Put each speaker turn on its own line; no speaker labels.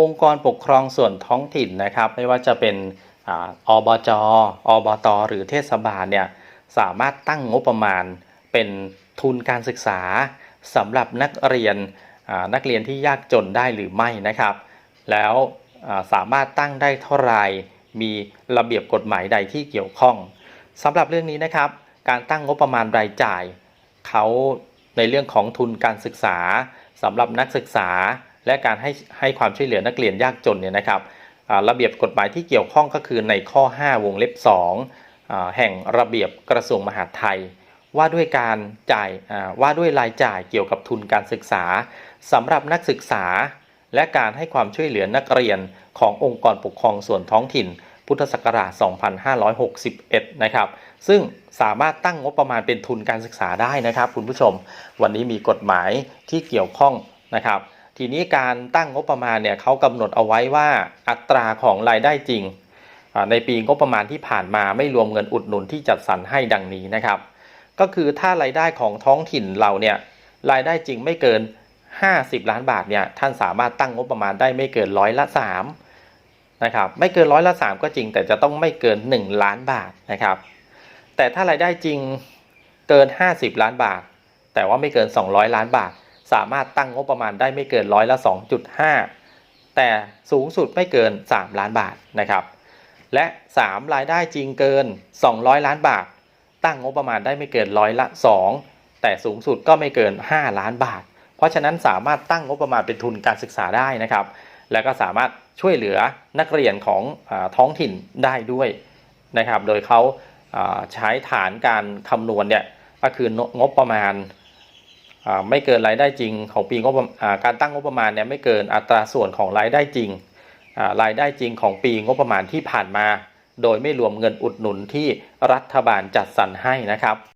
องค์กรปกครองส่วนท้องถิ่นนะครับ ไม่ว่าจะเป็นออบจอบต หรือเทศบาลเนี่ยสามารถตั้งงบประมาณเป็นทุนการศึกษาสำหรับนักเรียนนักเรียนที่ยากจนได้หรือไม่นะครับ แล้วสามารถตั้งได้เท่าไรมีระเบียบกฎหมายใดที่เกี่ยวข้องสำหรับเรื่องนี้นะครับ การตั้งงบประมาณรายจ่ายเขาในเรื่องของทุนการศึกษาสำหรับนักศึกษา และการให้ให้ความช่วยเหลือนักเรียนยากจนเนี่ยนะครับระเบียบกฎหมายที่เกี่ยวข้องก็คือในข้อ 5 วงเล็บ2อ่าแห่งระเบียบกระทรวงมหาดไทย ว่าด้วยการจ่ายว่าด้วยรายจ่ายเกี่ยวกับทุนการศึกษาสำหรับนักศึกษา และการให้ความช่วยเหลือนักเรียนขององค์กรปกครองส่วนท้องถิ่น พุทธศักราช 2561 นะครับ ซึ่งสามารถตั้งงบประมาณเป็นทุนการศึกษาได้นะครับ คุณผู้ชม วันนี้มีกฎหมายที่เกี่ยวข้องนะครับ ทีนี้การตั้งงบประมาณเนี่ยเขากำหนดเอาไว้ว่าอัตราของรายได้จริง ในปีงบประมาณที่ผ่านมาไม่รวมเงินอุดหนุนที่จัดสรรให้ดังนี้นะครับ ก็คือถ้ารายได้ของท้องถิ่นเราเนี่ยรายได้จริงไม่เกิน 50 ล้านบาทเนี่ยท่านสามารถตั้งงบประมาณได้ไม่เกินร้อยละ3นะครับไม่เกินร้อยละ 3 ก็จริง แต่จะต้องไม่เกิน 1 ล้านบาทนะครับ แต่ถ้ารายได้จริงเกิน 50 ล้านบาท แต่ว่าไม่เกิน 200 ล้านบาท สามารถตั้งงบประมาณได้ไม่เกินร้อยละ 2.5 แต่สูงสุดไม่เกิน 3 ล้านบาทนะครับ และ 3 รายได้จริงเกิน 200 ล้านบาท ตั้งงบประมาณได้ไม่เกินร้อยละ 2 แต่สูงสุดก็ไม่เกิน 5 ล้านบาท เพราะฉะนั้นสามารถตั้งงบประมาณเป็นทุนการศึกษาได้นะครับ แล้วก็สามารถช่วยเหลือนักเรียนของอท้องถิ่นได้ด้วยนะครับ โดยเขาใช้ฐานการคำนวณเนี่ยก็คืองบประมาณ ไม่เกินรายได้จริงของปีงบประอ่าการตั้งงบประมาณเนี่ยไม่เกินอัตราส่วนของรายได้จริงรายได้จริงของปีงบประมาณที่ผ่านมา โดยไม่รวมเงินอุดหนุนที่รัฐบาลจัดสรรให้นะครับ